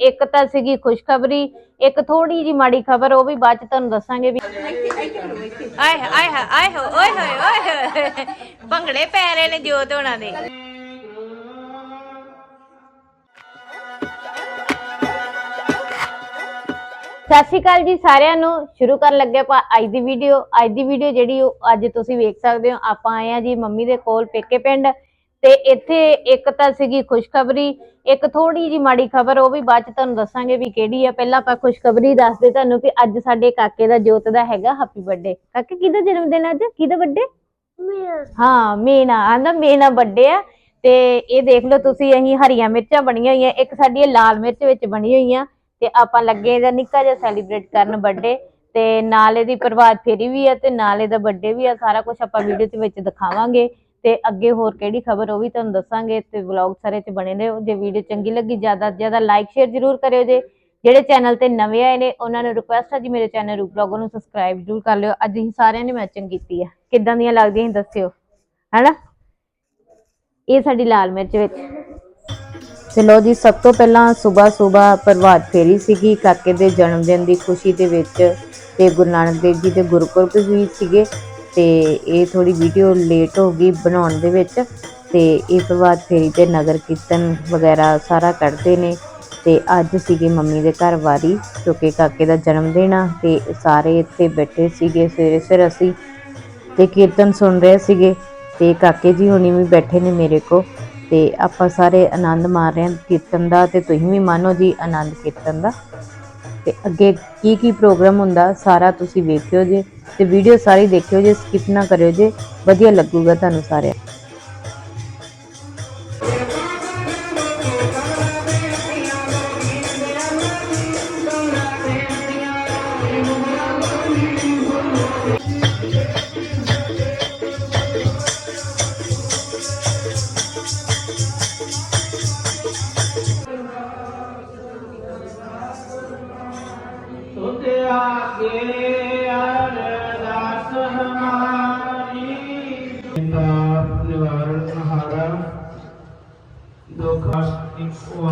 ਇੱਕ ਤਾਂ ਸੀਗੀ ਖੁਸ਼ਖਬਰੀ ਇੱਕ ਥੋੜੀ ਜੀ ਮਾੜੀ ਖਬਰ ਉਹ ਵੀ ਬਾਅਦ ਚ ਤੁਹਾਨੂੰ ਦੱਸਾਂਗੇ ਵੀ ਆਏ ਆਏ ਆਏ ਹੋ ਓਏ ਹੋਏ ਓਏ ਹੋਏ। ਭੰਗੜੇ ਪੈ ਰਹੇ ਨੇ ਜੋਤ ਹੋਣਾ ਦੇ। ਸਤਿ ਸ਼੍ਰੀ ਅਕਾਲ ਜੀ ਸਾਰਿਆਂ ਨੂੰ। ਸ਼ੁਰੂ ਕਰਨ ਲੱਗੇ ਆਪਾਂ ਅੱਜ ਦੀ ਵੀਡੀਓ ਅੱਜ ਦੀ ਵੀਡੀਓ ਜਿਹੜੀ ਉਹ ਅੱਜ ਤੁਸੀਂ ਵੇਖ ਸਕਦੇ ਹੋ। ਆਪਾਂ ਆਏ ਆ ਜੀ ਮੰਮੀ ਦੇ ਕੋਲ ਪੇਕੇ ਪਿੰਡ। ਤੇ ਇੱਥੇ ਇੱਕ ਤਾਂ ਸੀਗੀ ਖੁਸ਼ਖਬਰੀ ਇੱਕ ਥੋੜੀ ਜੀ ਮਾੜੀ ਖਬਰ ਉਹ ਵੀ ਬਾਅਦ ਚ ਤੁਹਾਨੂੰ ਦੱਸਾਂਗੇ ਵੀ ਕਿਹੜੀ ਆ। ਪਹਿਲਾਂ ਆਪਾਂ ਖੁਸ਼ਖਬਰੀ ਦੱਸਦੇ ਤੁਹਾਨੂੰ ਕਿ ਅੱਜ ਸਾਡੇ ਕਾਕੇ ਦਾ ਜੋਤ ਦਾ ਹੈਗਾ ਹੈਪੀ ਬਰਥਡੇ ਕਾਕੇ ਕਿਹਦਾ ਜਨਮ ਦਿਨ ਅੱਜ? ਕਿਹਦਾ ਬਰਥਡੇ ਹਾਂ ਮੀਨਾ ਆਂਦਾ ਮੀਨਾ ਬਰਥਡੇ ਆ। ਤੇ ਇਹ ਦੇਖ ਲਓ ਤੁਸੀਂ ਅਸੀਂ ਹਰੀਆਂ ਮਿਰਚਾਂ ਬਣੀਆਂ ਹੋਈਆਂ ਇੱਕ ਸਾਡੀ ਇਹ ਲਾਲ ਮਿਰਚ ਵਿੱਚ ਬਣੀ ਹੋਈਆਂ ਤੇ ਆਪਾਂ ਲੱਗੇ ਇਹਦਾ ਨਿੱਕਾ ਜਿਹਾ ਸੈਲੀਬ੍ਰੇਟ ਕਰਨ ਬਰਥਡੇ ਤੇ ਨਾਲ ਇਹਦੀ ਪ੍ਰਭਾਤ ਫੇਰੀ ਵੀ ਆ ਤੇ ਨਾਲ ਇਹਦਾ ਬਰਥਡੇ ਵੀ ਆ ਸਾਰਾ ਕੁਝ ਆਪਾਂ ਵੀਡੀਓ ਦੇ ਵਿੱਚ ਦਿਖਾਵਾਂਗੇ। ਤੇ ਅੱਗੇ ਹੋਰ ਕਿਹੜੀ ਖਬਰ ਉਹ ਵੀ ਤੁਹਾਨੂੰ ਦੱਸਾਂਗੇ ਤੇ ਵਲੌਗ ਸਾਰੇ ਚ ਬਣੇ ਰਹੋ। ਜੇ ਵੀਡੀਓ ਚੰਗੀ ਲੱਗੀ, ਜ਼ਿਆਦਾ ਜ਼ਿਆਦਾ ਲਾਈਕ ਸ਼ੇਅਰ ਜ਼ਰੂਰ ਕਰਿਓ ਜੇ। ਜਿਹੜੇ ਚੈਨਲ ਤੇ ਨਵੇਂ ਆਏ ਨੇ, ਉਹਨਾਂ ਨੂੰ ਰਿਕੁਐਸਟ ਹੈ ਜੀ ਮੇਰੇ ਚੈਨਲ ਰੂਪ ਵਲੌਗ ਨੂੰ ਸਬਸਕ੍ਰਾਈਬ ਜ਼ਰੂਰ ਕਰ ਲਿਓ। ਅੱਜ ਅਸੀਂ ਸਾਰਿਆਂ ਨੇ ਮੈਚਿੰਗ ਕੀਤੀ ਆ। ਕਿੱਦਾਂ ਦੀਆਂ ਲੱਗਦੀਆਂ ਦੱਸਿਓ। ਹੈਨਾ? ਇਹ ਸਾਡੀ ਲਾਲ ਮਿਰਚ ਵਿੱਚ। ਚਲੋ ਜੀ, ਸਭ ਤੋਂ ਪਹਿਲਾਂ ਸਵੇਰ ਸਵੇਰ ਪ੍ਰਭਾਤ ਫੇਰੀ ਸੀਗੀ, ਕਾਕੇ ਦੇ ਜਨਮ ਦਿਨ ਦੀ ਖੁਸ਼ੀ ਦੇ ਵਿੱਚ ਤੇ ਗੁਰੂ ਨਾਨਕ ਦੇਵ ਜੀ ਦੇ ਗੁਰਪੁਰਬ ਵੀ ਸੀਗੇ। ਤੇ ਇਹ ਥੋੜੀ ਵੀਡੀਓ ਲੇਟ ਹੋ ਗਈ ਬਣਾਉਣ ਦੇ ਵਿੱਚ ਤੇ ਤੋਂ ਬਾਅਦ ਫੇਰੀ ਤੇ ਨਗਰ ਕੀਰਤਨ ਵਗੈਰਾ ਸਾਰਾ ਕੱਢਦੇ ਨੇ ਤੇ ਅੱਜ ਸੀਗੇ ਮੰਮੀ ਦੇ ਘਰ ਵਾਰੀ ਕਿਉਂਕਿ ਕਾਕੇ ਦਾ ਜਨਮ ਦਿਨ ਆ ਤੇ ਸਾਰੇ ਇੱਥੇ ਬੈਠੇ ਸੀਗੇ ਸਵੇਰੇ ਸਵੇਰੇ ਅਸੀਂ ਤੇ ਕੀਰਤਨ ਸੁਣ ਰਹੇ ਸੀਗੇ ਤੇ ਕਾਕੇ ਜੀ ਹੁਣੀ ਵੀ ਬੈਠੇ ਨੇ ਮੇਰੇ ਕੋ ਤੇ ਆਪਾਂ ਸਾਰੇ ਆਨੰਦ ਮਾਰ ਰਹੇ ਹਾਂ ਕੀਰਤਨ ਦਾ ਤੇ ਤੁਸੀਂ ਵੀ ਮਾਨੋ ਜੀ ਆਨੰਦ ਕੀਰਤਨ ਦਾ। ਤੇ ਅੱਗੇ ਕੀ ਕੀ ਪ੍ਰੋਗਰਾਮ ਹੁੰਦਾ, ਸਾਰਾ ਤੁਸੀਂ ਵੇਖਿਓ ਜੇ ਤੇ ਵੀਡੀਓ ਸਾਰੀ ਦੇਖਿਓ ਜੇ ਸਕਿਪ ਨਾ ਕਰਿਓ ਜੇ, ਵਧੀਆ ਲੱਗੂਗਾ ਤੁਹਾਨੂੰ ਸਾਰਿਆਂ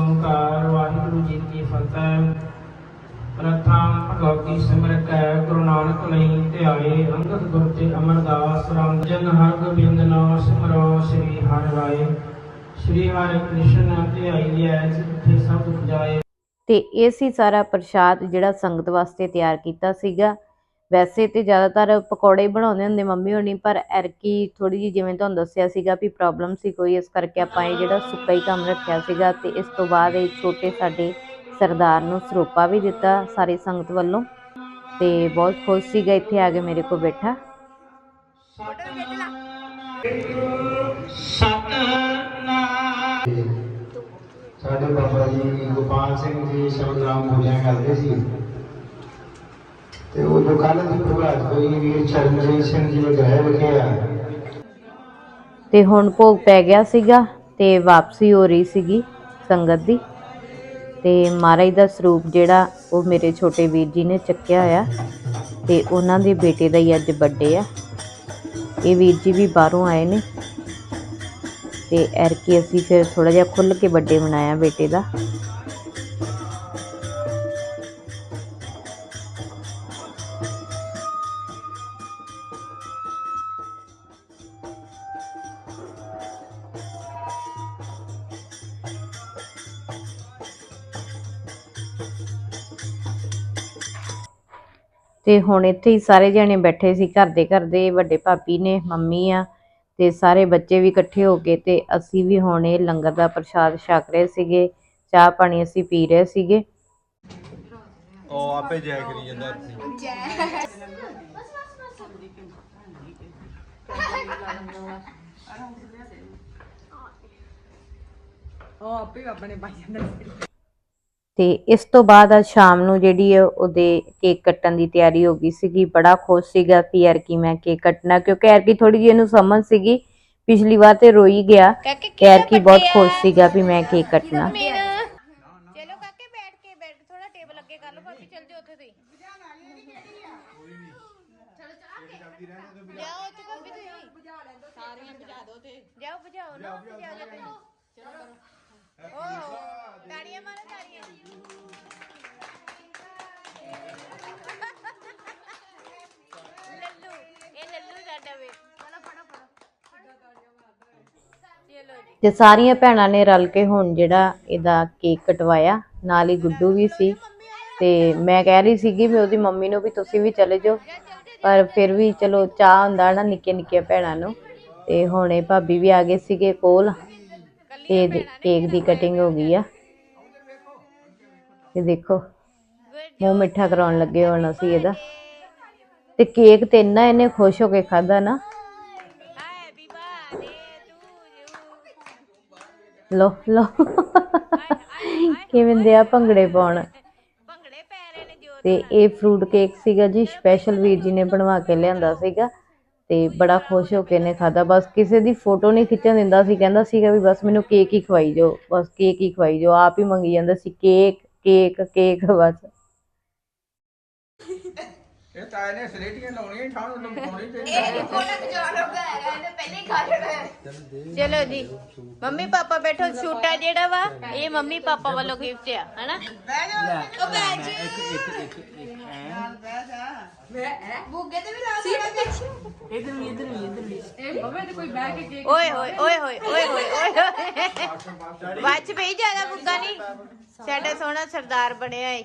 ਓੰਕਾਰ, ਵਾਹਿਗੁਰੂ ਜੀ ਕੀ ਫਤਿਹ। ਪ੍ਰਥਮ ਭਗਵਤੀ ਸਿਮਰਤ ਹੈ, ਗੁਰੂ ਨਾਨਕ ਲਈ ਧਿਆਏ ਅੰਗਦ ਗੁਰ ਤੇ ਅਮਰਦਾਸ ਰਾਮ ਜਨ ਹਰ ਗੋਬਿੰਦ ਨਾਮ ਸਿਮਰੋ, ਸ੍ਰੀ ਹਰਿ ਰਾਏ। ਸ੍ਰੀ ਹਰਿ ਕ੍ਰਿਸ਼ਨ, ਧਿਆਈ ਐ ਜਿੱਥੇ ਸਭ ਜਾਏ। ਤੇ ਇਹ ਸੀ ਸਾਰਾ ਪ੍ਰਸ਼ਾਦ ਜਿਹੜਾ ਸੰਗਤ ਵਾਸਤੇ ਤਿਆਰ ਕੀਤਾ ਸੀਗਾ। ਵੈਸੇ ਤੇ ਜ਼ਿਆਦਾਤਰ ਪਕੌੜੇ ਬਣਾਉਂਦੇ ਹੁੰਦੇ ਮੰਮੀ ਹੋਣੀ, ਪਰ ਐਰਕੀ ਥੋੜੀ ਜਿਹੀ ਜਿਵੇਂ ਤੁਹਾਨੂੰ ਦੱਸਿਆ ਸੀਗਾ ਵੀ ਪ੍ਰੋਬਲਮ ਸੀ ਕੋਈ, ਇਸ ਕਰਕੇ ਆਪਾਂ ਇਹ ਜਿਹੜਾ ਸੁੱਕਾ ਹੀ ਕੰਮ ਰੱਖਿਆ ਸੀਗਾ ਤੇ ਇਸ ਤੋਂ ਬਾਅਦ ਇਹ ਛੋਟੇ ਸਾਡੇ ਸਰਦਾਰ ਨੂੰ ਸਰੋਪਾ ਵੀ ਦਿੱਤਾ ਸਾਰੀ ਸੰਗਤ ਵੱਲੋਂ ਤੇ ਬਹੁਤ ਖੁਸ਼ ਸੀਗਾ ਇੱਥੇ ਆ ਕੇ ਮੇਰੇ ਕੋਲ ਬੈਠਾ। ਸਾਡੇ ਬਾਬਾ ਜੀ ਗੋਪਾਲ ਸਿੰਘ ਜੀ ਸ਼ਬਦ ਰਾਮ ਬੋਲਿਆ ਕਰਦੇ ਸੀ। ਤੇ ਉਹ ਜੋ ਦੀ ਪ੍ਰਭਾਤ ਹੋਈ, ਵੀਰ ਚਰਨਜੀਤ ਸਿੰਘ ਜੀ ਦੇ ਗ੍ਰਹਿ ਵਿਖੇ ਆ ਤੇ ਹੁਣ ਭੋਗ ਪੈ ਗਿਆ ਸੀਗਾ ਤੇ ਵਾਪਸੀ ਹੋ ਰਹੀ ਸੀਗੀ ਸੰਗਤ ਦੀ। ਤੇ ਮਹਾਰਾਜ ਦਾ ਸਰੂਪ ਜਿਹੜਾ ਉਹ ਮੇਰੇ ਛੋਟੇ ਵੀਰ ਜੀ ਨੇ ਚੱਕਿਆ ਹੋਇਆ ਤੇ ਉਹਨਾਂ ਦੇ ਬੇਟੇ ਦਾ ਹੀ ਅੱਜ ਬਰਥਡੇ ਆ। ਇਹ ਵੀਰ ਜੀ ਵੀ ਬਾਹਰੋਂ ਆਏ ਨੇ। ਤੇ ਐਰਕੀ ਅਸੀਂ ਫਿਰ ਥੋੜਾ ਜਿਹਾ ਖੁੱਲ ਕੇ ਬਰਥਡੇ ਮਨਾਇਆ ਬੇਟੇ ਦਾ। ਤੇ ਹੁਣ ਇੱਥੇ ਹੀ ਸਾਰੇ ਜਣੇ ਬੈਠੇ ਸੀ ਘਰ ਦੇ ਘਰ ਦੇ ਵੱਡੇ ਭਾਬੀ ਨੇ ਮੰਮੀ ਆ ਤੇ ਸਾਰੇ ਬੱਚੇ ਵੀ ਇਕੱਠੇ ਹੋ ਕੇ ਤੇ ਅਸੀਂ ਵੀ ਹੁਣ ਇਹ ਲੰਗਰ ਦਾ ਪ੍ਰਸ਼ਾਦ ਛਕ ਰਹੇ ਸੀਗੇ ਚਾਹ ਪਾਣੀ ਅਸੀਂ ਪੀ ਰਹੇ ਸੀਗੇ। ਉਹ ਆਪੇ ਜੈ ਕਰੀ ਜਾਂਦਾ ਇੱਥੇ ਤੇ ਇਸ ਤੋਂ ਬਾਅਦ ਅੱਜ ਸ਼ਾਮ ਨੂੰ ਜਿਹੜੀ ਹੈ ਉਹਦੇ ਕੇਕ ਕੱਟਣ ਦੀ ਤਿਆਰੀ ਹੋ ਗਈ ਸੀਗੀ ਬੜਾ ਖੁਸ਼ ਸੀਗਾ ਕਿ ਯਾਰ ਕਿ ਮੈਂ ਕੇਕ ਕੱਟਣਾ ਕਿਉਂਕਿ ਯਾਰ ਕੀ ਥੋੜੀ ਜਿਹੀ ਇਹਨੂੰ ਸਮਝ ਸੀਗੀ ਪਿਛਲੀ ਵਾਰ ਤੇ ਰੋਈ ਗਿਆ ਯਾਰ ਕੀ ਬਹੁਤ ਖੁਸ਼ ਸੀਗਾ ਵੀ ਮੈਂ ਕੇਕ ਕੱਟਣਾ ਚਲੋ ਕਾਕੇ ਬੈਠ ਕੇ ਬੈਠ ਥੋੜਾ ਟੇਬਲ ਅੱਗੇ ਕਰ ਲਓ ਭਾਬੀ ਚੱਲ ਜਾਓ ਉੱਥੇ ਤੁਸੀਂ ਲਿਆਓ ਉੱਥੇ ਭਾਬੀ ਤੁਸੀਂ ਸਾਰੀਆਂ ਬੁਝਾ ਦਿਓ ਤੇ ਜਾਓ ਬੁਝਾਓ ਨਾ ਬੁਝਾ ਦਿਓ ਤੇ ਸਾਰੀਆਂ ਭੈਣਾਂ ਨੇ ਰਲ ਕੇ ਹੁਣ ਜਿਹੜਾ ਇਹਦਾ ਕੇਕ ਕਟਵਾਇਆ, ਨਾਲ ਹੀ ਗੁੱਡੂ ਵੀ ਸੀ। ਤੇ ਮੈਂ ਕਹਿ ਰਹੀ ਸੀਗੀ ਵੀ ਉਹਦੀ ਮੰਮੀ ਨੂੰ ਵੀ ਤੁਸੀਂ ਵੀ ਚਲੇ ਜਾਓ, ਪਰ ਫਿਰ ਵੀ ਚਲੋ ਚਾਹ ਹੁੰਦਾ ਨਾ ਨਿੱਕੇ ਨਿੱਕੇ ਭੈਣਾਂ ਨੂੰ। ਤੇ ਹੁਣ ਇਹ ਭਾਬੀ ਵੀ ਆ ਗਏ ਸੀਗੇ ਕੋਲ, ਤੇ ਕੇਕ ਦੀ ਕਟਿੰਗ ਹੋ ਗਈ ਆ। ਇਹ ਦੇਖੋ, ਮੂੰਹ ਮਿੱਠਾ ਕਰਾਉਣ ਲੱਗੇ ਹੁਣ ਅਸੀਂ ਇਹਦਾ। ਤੇ ਕੇਕ ਤੇ ਇੰਨਾ ਇਹਨੇ ਖੁਸ਼ ਹੋ ਕੇ ਖਾਦਾ ਨਾ ਹੈਪੀ ਬਰਥਡੇ ਟੂ ਲੋ ਲੋ। ਕਿਵੇਂ ਦੇ ਆ ਭੰਗੜੇ ਪਾਉਣ? ਭੰਗੜੇ ਪੈ ਰਹੇ ਨੇ ਜੋ ਤੇ ਇਹ ਫਰੂਟ ਕੇਕ ਸੀਗਾ ਜੀ ਸਪੈਸ਼ਲ ਵੀਰ ਜੀ ਨੇ ਬਣਵਾ ਕੇ ਲਿਆਂਦਾ ਸੀਗਾ ਤੇ ਬੜਾ ਖੁਸ਼ ਹੋ ਕੇ ਨੇ ਖਾਦਾ ਬਸ ਕਿਸੇ ਦੀ ਫੋਟੋ ਨਹੀਂ ਖਿੱਚਣ ਦਿੰਦਾ ਸੀ, ਕਹਿੰਦਾ ਸੀਗਾ ਵੀ ਬਸ ਮੈਨੂੰ ਕੇਕ ਹੀ ਖਵਾਈ ਜਾਓ, ਬਸ ਕੇਕ ਹੀ ਖਵਾਈ ਜਾਓ। ਆਪ ਹੀ ਮੰਗੀ ਜਾਂਦਾ ਸੀ ਕੇਕ ਕੇਕ ਕੇਕ ਬਸ। ਇਹ ਤਾਏ ਨੇ ਸਲੇਟੀਆਂ ਲਾਉਣੀਆਂ ਠਾਣ ਨੂੰ ਲਮਕਾਉਣੀ ਤੇ ਚਲੋ ਜੀ ਮੰਮੀ ਪਾਪਾ ਬੈਠੋ ਛੋਟਾ ਜਿਹੜਾ ਵਾ ਇਹ ਮੰਮੀ ਪਾਪਾ ਵੱਲੋਂ ਗਿਫਟ ਆ ਹਨਾ? ਉਹ ਬੈ ਜੀ। ਓਏ ਹੋਏ ਓਏ ਹੋਏ ਓਏ ਹੋਏ ਓਏ ਹੋਏ ਵੱਜ ਪਈ ਜ਼ਿਆਦਾ ਬੁੱਗਾ ਨਹੀਂ ਸਾਡਾ ਸੋਹਣਾ ਸਰਦਾਰ ਬਣਿਆ ਏ।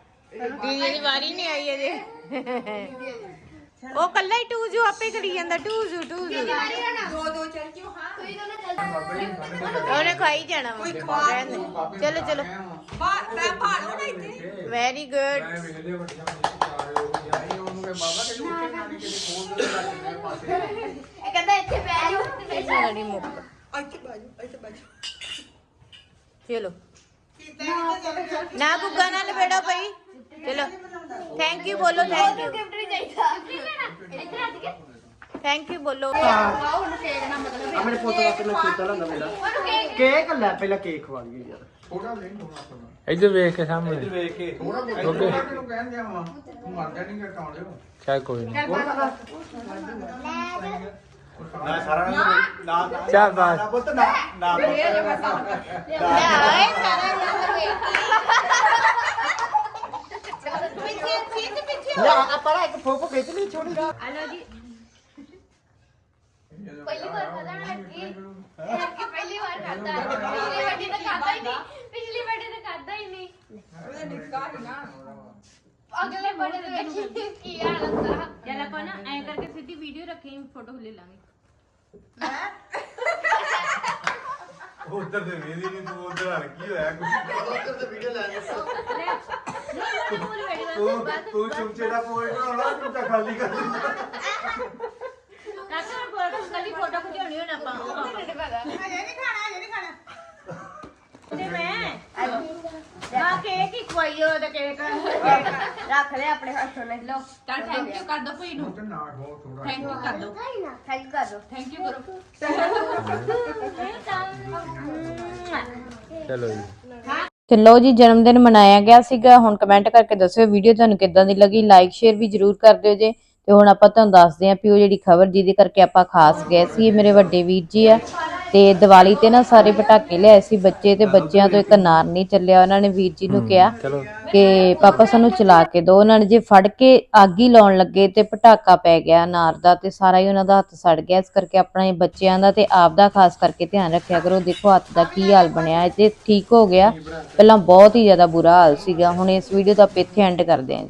ਦੀਦੀ ਦੀ ਵਾਰੀ ਨਹੀਂ ਆਈ ਅਜੇ। ਉਹ ਕੱਲਾ ਹੀ ਟੂਜੂ ਆਪੇ ਕਰੀ ਜਾਂਦਾ ਉਹਨੇ ਖਾਈ ਜਾਣਾ ਵਾ। ਰਹਿਣ ਦੇ। ਚਲੋ ਚਲੋ। ਵੈਰੀ ਗੁੱਡ ਚਾਰੇ ਹੋ ਗਈਆਂ ਉਹਨੂੰ ਕਹੇ ਬਾਬਾ ਕਿ ਉੱਥੇ ਨਾ ਨਹੀਂ ਕਿਤੇ ਖੋਲ ਦੇ ਰੱਖ ਦੇ ਪਾਸੇ ਸਾਡੀ ਮੁੱਕ ਚਲੋ। ਨਾ ਬੁੱਗਾ ਨਾਲ ਲਪੇੜੋ ਪਈ ਚਲੋ ਥੈਂਕ ਯੂ ਬੋਲੋ ਥੈਂਕ ਯੂ ਥੈਂਕ ਯੂ ਬੋਲੋ ਆਪਣੇ ਪੁੱਤ ਵਾਸਤੇ ਮੈਂ ਕੀਤਾ ਲੰਦਾ ਪਹਿਲਾਂ ਕੇਕ ਲੈ ਪਹਿਲਾਂ ਕੇਕ ਖਵਾ ਲਈਏ ਯਾਰ ਥੋੜਾ ਨਹੀਂ ਹੋਣਾ ਪਣਾ ਇੱਧਰ ਵੇਖ ਕੇ ਸਾਹਮਣੇ ਵੇਖ ਕੇ ਥੋੜਾ ਬਹੁਤ ਨੂੰ ਕਹਿਣ ਦਿਆ ਵਾ ਤੂੰ ਮਰ ਜਾ ਨਹੀਂ ਘਟਾਉਣ ਦਿਓ ਚੱਲ ਕੋਈ ਨਹੀਂ ਨਾ ਸਾਰਾ ਨਾ ਨਾ ਚੱਲ ਬਸ। ਨਾ ਪੁੱਤ ਨਾ ਨਾ ਪੁੱਤ। ਓਏ ਸਾਰਾ ਨੰਬਰ ਵੇਖ ਪਿੱਛੇ ਪਿੱਛੇ ਪਿੱਛੇ ਨਾ ਆਪਾਂ ਨਾ ਇੱਕ ਫੋਟੋ ਖਿੱਚ ਲਈ ਛੋਟੀ ਦਾ ਪਹਿਲੀ ਵਾਰ ਖਾਦਾ ਨਾ ਕਿ ਕਿ ਪਹਿਲੀ ਵਾਰ ਖਾਦਾ ਪਿਛਲੀ ਵਾਰੀ ਤਾਂ ਖਾਦਾ ਹੀ ਨਹੀਂ ਪਿਛਲੀ ਵਾਰੀ ਤਾਂ ਖਾਦਾ ਹੀ ਨਹੀਂ ਅਗਲੇ ਬੜੇ ਦੇ ਵਿੱਚ ਕੀ ਹਾਲ ਹੁੰਦਾ ਚੱਲ ਆਪਾਂ ਨਾ ਐਂ ਕਰਕੇ ਸਿੱਧੀ ਵੀਡੀਓ ਰੱਖੀ ਫੋਟੋ ਲੈ ਲਾਂਗੇ ਉਧਰ ਤੇ ਵੇਦੀ ਨਹੀਂ ਤੂੰ ਉਧਰ ਹਲ ਕੀ ਹੋਇਆ ਕੁਝ ਉਧਰ ਤੇ ਵੀਡੀਓ ਲੈ ਤੂੰ ਤੂੰ ਚੁੰਚੇ ਦਾ ਪੋਇੰਟ ਹੋਣਾ ਚੁੰਚਾ ਖਾਲੀ ਕਰ ਦਿੰਦਾ ਕਾਕਾ ਫੋਟੋ ਕੱਲੀ ਫੋਟੋ ਖਿਚਾਉਣੀ ਹੁਣ ਰੱਖ ਲੈ ਆਪਣੇ ਹੱਥੋਂ ਲੈ ਲਓ ਚੱਲ ਥੈਂਕ ਯੂ ਕਰ ਦੋ ਭਈ ਨੂੰ ਤੇ ਨਾ ਖੋ ਥੋੜਾ ਥੈਂਕ ਯੂ ਕਰ ਦੋ ਥੈਂਕ ਕਰ ਦੋ ਥੈਂਕ ਯੂ ਕਰੋ ਚਲੋ ਜੀ। ਤੇ ਲੋ ਜੀ ਜਨਮ ਦਿਨ ਮਨਾਇਆ ਗਿਆ ਸੀਗਾ। ਹੁਣ ਕਮੈਂਟ ਕਰਕੇ ਦੱਸਿਓ ਵੀਡੀਓ ਤੁਹਾਨੂੰ ਕਿੱਦਾਂ ਦੀ ਲੱਗੀ। ਲਾਈਕ ਸ਼ੇਅਰ ਵੀ ਜਰੂਰ ਕਰ ਦਿਓ ਜੇ। ਤੇ ਹੁਣ ਆਪਾਂ ਤੁਹਾਨੂੰ ਦੱਸਦੇ ਆਂ ਵੀ ਉਹ ਜਿਹੜੀ ਖਬਰ ਜਿਹਦੇ ਕਰਕੇ ਆਪਾਂ ਖਾਸ ਗਏ ਸੀ ਇਹ ਮੇਰੇ ਵੱਡੇ ਵੀਰ ਜੀ ਆ। ਤੇ ਦੀਵਾਲੀ ਤੇ ਨਾ ਸਾਰੇ ਪਟਾਕੇ ਲਿਆਏ ਸੀ ਬੱਚੇ ਤੇ ਬੱਚਿਆਂ ਤੋਂ ਇੱਕ ਨਾਰ ਨਹੀਂ ਚੱਲਿਆ। ਉਹਨਾਂ ਨੇ ਵੀਰ ਜੀ ਨੂੰ ਕਿਹਾ ਕਿ ਪਾਪਾ ਸਾਨੂੰ ਚਲਾ ਕੇ ਦਿਓ ਉਹਨਾਂ ਨੇ ਜੇ ਫੜ ਕੇ ਆਗ ਹੀ ਲਾਉਣ ਲੱਗੇ ਤੇ ਪਟਾਕਾ ਪੈ ਗਿਆ ਅਨਾਰ ਦਾ ਤੇ ਸਾਰਾ ਹੀ ਉਹਨਾਂ ਦਾ ਹੱਥ ਸੜ ਗਿਆ। ਇਸ ਕਰਕੇ ਆਪਣੇ ਬੱਚਿਆਂ ਦਾ ਤੇ ਆਪ ਦਾ ਖਾਸ ਕਰਕੇ ਧਿਆਨ ਰੱਖਿਆ ਕਰੋ। ਦੇਖੋ ਹੱਥ ਦਾ ਕੀ ਹਾਲ ਬਣਿਆ। ਇਹ ਤੇ ਠੀਕ ਹੋ ਗਿਆ, ਪਹਿਲਾਂ ਬਹੁਤ ਹੀ ਜ਼ਿਆਦਾ ਬੁਰਾ ਹਾਲ ਸੀਗਾ। ਹੁਣ ਇਸ ਵੀਡੀਓ ਦਾ ਆਪਾਂ ਇੱਥੇ ਐਂਡ ਕਰਦੇ ਹਾਂ